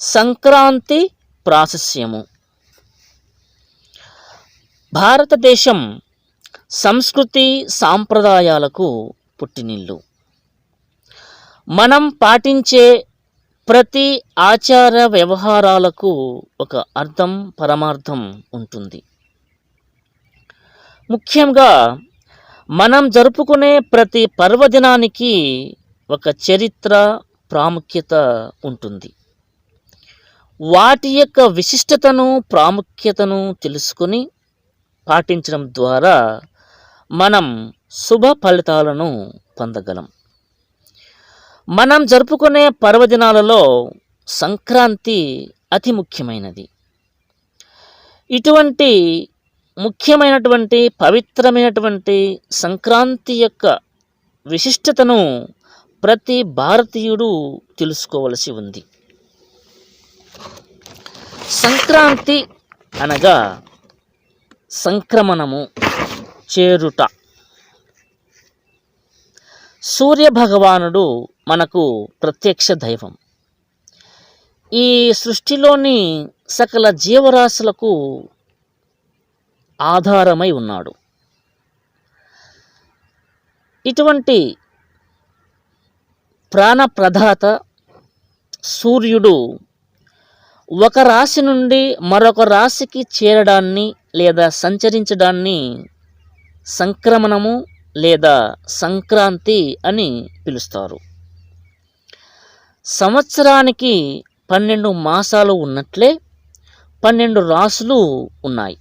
సంక్రాంతి ప్రాశస్యము. భారతదేశం సంస్కృతి సాంప్రదాయాలకు పుట్టినిల్లు. మనం పాటించే ప్రతి ఆచార వ్యవహారాలకు ఒక అర్థం పరమార్థం ఉంటుంది. ముఖ్యంగా మనం జరుపుకునే ప్రతి పర్వదినానికి ఒక చరిత్ర ప్రాముఖ్యత ఉంటుంది. వాటి యొక్క విశిష్టతను ప్రాముఖ్యతను తెలుసుకుని పాటించడం ద్వారా మనం శుభ ఫలితాలను పొందగలం. మనం జరుపుకునే పర్వదినాలలో సంక్రాంతి అతి ముఖ్యమైనది. ఇటువంటి ముఖ్యమైనటువంటి పవిత్రమైనటువంటి సంక్రాంతి యొక్క విశిష్టతను ప్రతి భారతీయుడు తెలుసుకోవలసి ఉంది. సంక్రాంతి అనగా సంక్రమణము చేరుట. సూర్య భగవానుడు మనకు ప్రత్యక్ష దైవం. ఈ సృష్టిలోని సకల జీవరాశులకు ఆధారమై ఉన్నాడు. ఇటువంటి ప్రాణప్రదాత సూర్యుడు ఒక రాశి నుండి మరొక రాశికి చేరడాన్ని లేదా సంచరించడాన్ని సంక్రమణము లేదా సంక్రాంతి అని పిలుస్తారు. సంవత్సరానికి పన్నెండు మాసాలు ఉన్నట్లే పన్నెండు రాసులు ఉన్నాయి.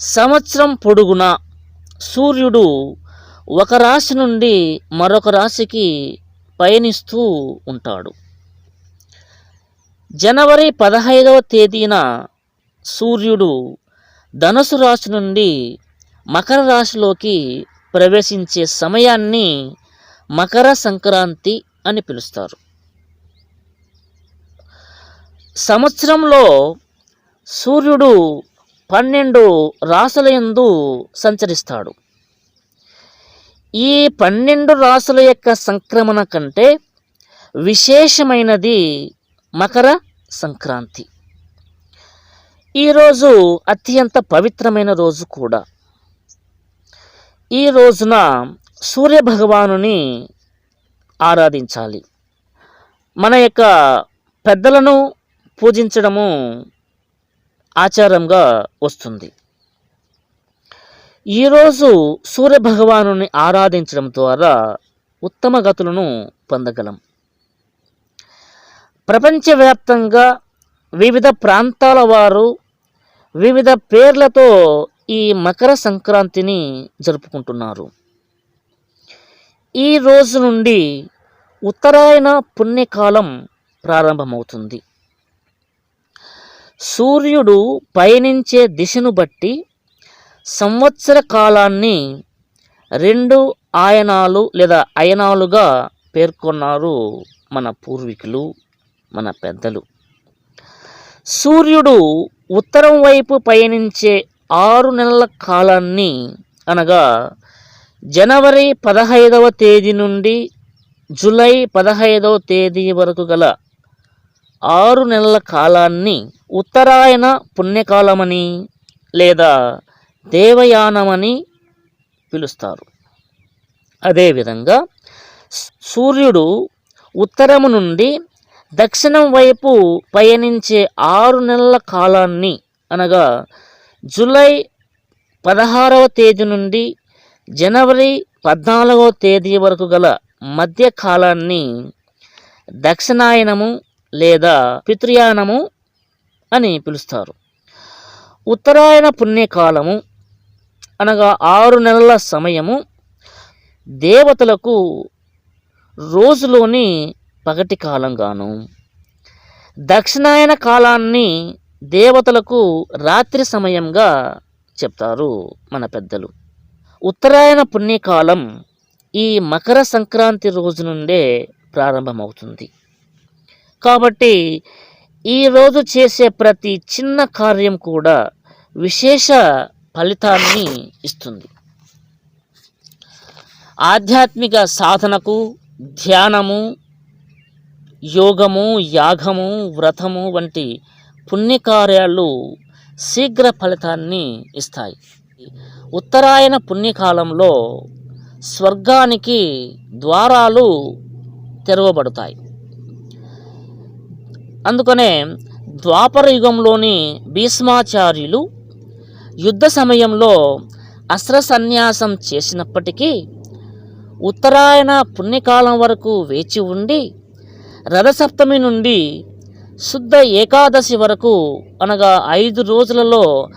సంవత్సరం పొడుగున సూర్యుడు ఒక రాశి నుండి మరొక రాశికి పయనిస్తూ ఉంటాడు. జనవరి పదహైదవ తేదీన సూర్యుడు ధనుసు రాశి నుండి మకర రాశిలోకి ప్రవేశించే సమయాన్ని మకర సంక్రాంతి అని పిలుస్తారు. సంవత్సరంలో సూర్యుడు పన్నెండు రాసుల యందు సంచరిస్తాడు. ఈ పన్నెండు రాసుల యొక్క సంక్రమణ కంటే విశేషమైనది మకర సంక్రాంతి. ఈరోజు అత్యంత పవిత్రమైన రోజు కూడా. ఈ రోజున సూర్య భగవానుని ఆరాధించాలి. మన యొక్క పెద్దలను పూజించడము ఆచారంగా వస్తుంది. ఈరోజు సూర్య భగవానుని ఆరాధించడం ద్వారా ఉత్తమ గతులను పొందగలం. ప్రపంచవ్యాప్తంగా వివిధ ప్రాంతాల వారు వివిధ పేర్లతో ఈ మకర సంక్రాంతిని జరుపుకుంటున్నారు. ఈ రోజు నుండి ఉత్తరాయణ పుణ్యకాలం ప్రారంభమవుతుంది. సూర్యుడు పయనించే దిశను బట్టి సంవత్సర కాలాన్ని రెండు ఆయనాలు లేదా అయనాలుగా పేర్కొన్నారు మన పూర్వీకులు. మన పెద్దలు. సూర్యుడు ఉత్తరం వైపు పయనించే ఆరు నెలల కాలాన్ని అనగా జనవరి పదహైదవ తేదీ నుండి జూలై పదహైదవ తేదీ వరకు గల ఆరు నెలల కాలాన్ని ఉత్తరాయణ పుణ్యకాలమని లేదా దేవయానమని పిలుస్తారు. అదేవిధంగా సూర్యుడు ఉత్తరము నుండి దక్షిణం వైపు పయనించే ఆరు నెలల కాలాన్ని అనగా జూలై పదహారవ తేదీ నుండి జనవరి పద్నాలుగవ తేదీ వరకు గల మధ్య కాలాన్ని దక్షిణాయనము లేదా పితృయానము అని పిలుస్తారు. ఉత్తరాయణ పుణ్యకాలము అనగా ఆరు నెలల సమయము దేవతలకు రోజులోని పగటి కాలంగాను. దక్షిణాయన కాలాన్ని దేవతలకు రాత్రి సమయంగా చెప్తారు మన పెద్దలు. ఉత్తరాయణ పుణ్యకాలం ఈ మకర సంక్రాంతి రోజు నుండే ప్రారంభమవుతుంది. కాబట్టి ఈరోజు చేసే ప్రతి చిన్న కార్యం కూడా విశేష ఫలితాన్ని ఇస్తుంది. ఆధ్యాత్మిక సాధనకు ధ్యానము యోగము యాగము వ్రతము వంటి పుణ్యకార్యాలు శీఘ్ర ఫలితాన్ని ఇస్తాయి. ఉత్తరాయణ పుణ్యకాలంలో స్వర్గానికి ద్వారాలు తెరవబడతాయి. అందుకనే ద్వాపర యుగంలోని భీష్మాచార్యులు యుద్ధ సమయంలో అస్త్ర సన్యాసం చేసినప్పటికీ ఉత్తరాయణ పుణ్యకాలం వరకు వేచి ఉండి రథసప్తమి నుండి శుద్ధ ఏకాదశి వరకు అనగా ఐదు రోజులలో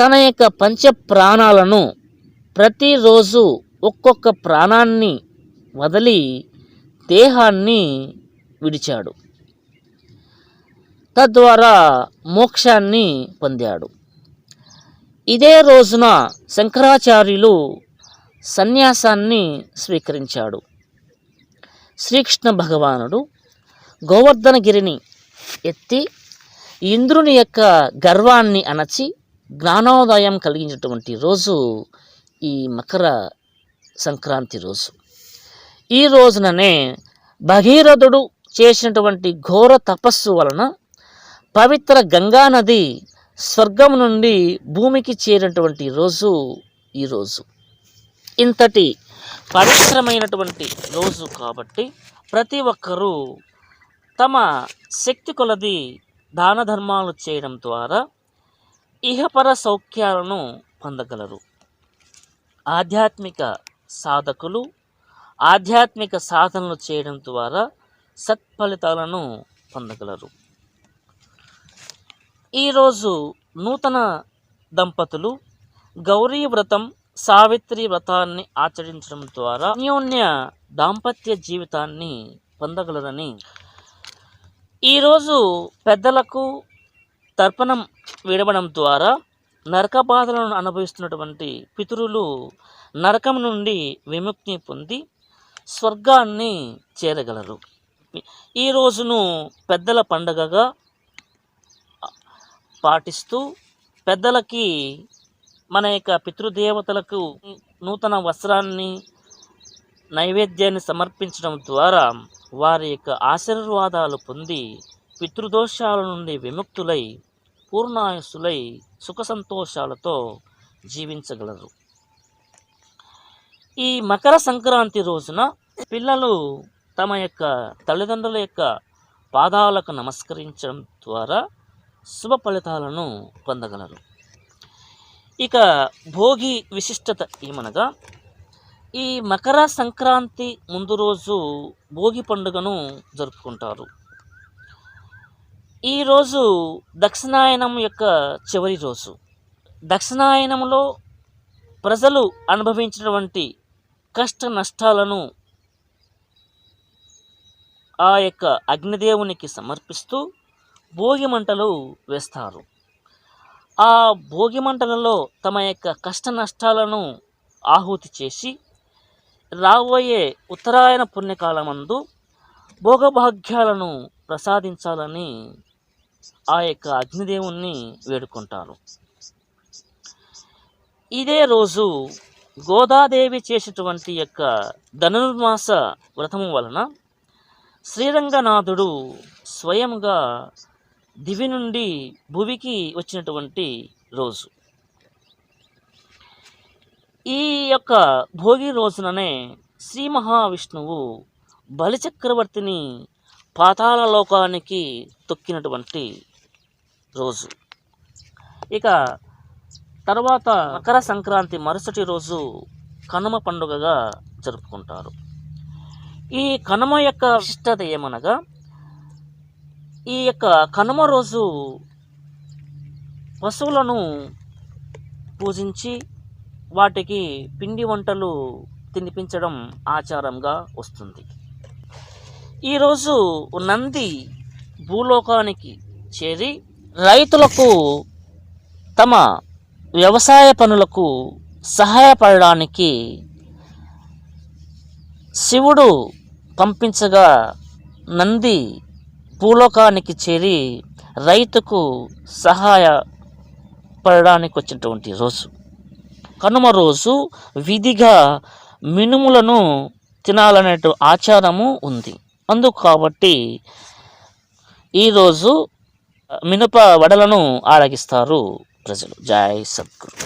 తన యొక్క పంచ ప్రాణాలను ప్రతిరోజు ఒక్కొక్క ప్రాణాన్ని వదిలి దేహాన్ని విడిచాడు. తద్వారా మోక్షాన్ని పొందాడు. ఇదే రోజున శంకరాచార్యులు సన్యాసాన్ని స్వీకరించాడు. శ్రీకృష్ణ భగవానుడు గోవర్ధనగిరిని ఎత్తి ఇంద్రుని యొక్క గర్వాన్ని అణచి జ్ఞానోదయం కలిగించినటువంటి రోజు ఈ మకర సంక్రాంతి రోజు. ఈ రోజుననే భగీరథుడు చేసినటువంటి ఘోర తపస్సు వలన పవిత్ర గంగా నది స్వర్గం నుండి భూమికి చేరినటువంటి రోజు ఈ రోజు. ఇంతటి పవిత్రమైనటువంటి రోజు కాబట్టి ప్రతి ఒక్కరూ తమ శక్తి కొలది దాన ధర్మాలు చేయడం ద్వారా ఇహపర సౌఖ్యాలను పొందగలరు. ఆధ్యాత్మిక సాధకులు ఆధ్యాత్మిక సాధనలు చేయడం ద్వారా సత్ఫలితాలను పొందగలరు. ఈరోజు నూతన దంపతులు గౌరీ వ్రతం సావిత్రి వ్రతాన్ని ఆచరించడం ద్వారా అన్యోన్య దాంపత్య జీవితాన్ని పొందగలరని ఈరోజు పెద్దలకు తర్పణం విడవడం ద్వారా నరక బాధలను అనుభవిస్తున్నటువంటి పితరులు నరకం నుండి విముక్తిని పొంది స్వర్గాన్ని చేరగలరు. ఈ రోజును పెద్దల పండగగా పాటిస్తూ పెద్దలకి మన యొక్క పితృదేవతలకు నూతన వస్త్రాన్ని నైవేద్యాన్ని సమర్పించడం ద్వారా వారి యొక్క ఆశీర్వాదాలు పొంది పితృదోషాల నుండి విముక్తులై పూర్ణాయుసులై సుఖ సంతోషాలతో జీవించగలరు. ఈ మకర సంక్రాంతి రోజున పిల్లలు తమ యొక్క తల్లిదండ్రుల యొక్క పాదాలకు నమస్కరించడం ద్వారా శుభ ఫలితాలను పొందగలరు. ఇక భోగి విశిష్టత ఏమనగా ఈ మకర సంక్రాంతి ముందు రోజు భోగి పండుగను జరుపుకుంటారు. ఈరోజు దక్షిణాయనం యొక్క చివరి రోజు. దక్షిణాయనంలో ప్రజలు అనుభవించినటువంటి కష్ట నష్టాలను ఆ యొక్క అగ్నిదేవునికి సమర్పిస్తూ భోగి మంటలు వేస్తారు. ఆ భోగి మంటలలో తమ యొక్క కష్ట నష్టాలను ఆహుతి చేసి రాబోయే ఉత్తరాయణ పుణ్యకాలమందు భోగభాగ్యాలను ప్రసాదించాలని ఆ యొక్క అగ్నిదేవుణ్ణి వేడుకుంటారు. ఇదే రోజు గోదాదేవి చేసేటువంటి యొక్క ధనుర్మాస వ్రతము వలన శ్రీరంగనాథుడు స్వయంగా దివి నుండి భువికి వచ్చినటువంటి రోజు. ఈ యొక్క భోగి రోజుననే శ్రీ మహావిష్ణువు బలిచక్రవర్తిని పాతాల లోకానికి తొక్కినటువంటి రోజు. ఇక తర్వాత మకర సంక్రాంతి మరుసటి రోజు కనుమ పండుగగా జరుపుకుంటారు. ఈ కనుమ యొక్క విశిష్టత ఏమనగా ఈ యొక్క కనుమ రోజు పశువులను పూజించి వాటికి పిండి వంటలు తినిపించడం ఆచారంగా వస్తుంది. ఈరోజు నంది భూలోకానికి చేరి రైతులకు తమ వ్యవసాయ పనులకు సహాయపడడానికి శివుడు పంపించగా నంది భూలోకానికి చేరి రైతుకు సహాయపడడానికి వచ్చినటువంటి రోజు. కనుమ రోజు విధిగా మినుములను తినాలనే ఆచారము ఉంది. అందుకు కాబట్టి ఈరోజు మినప వడలను ఆరగిస్తారు ప్రజలు. జై సద్గురు.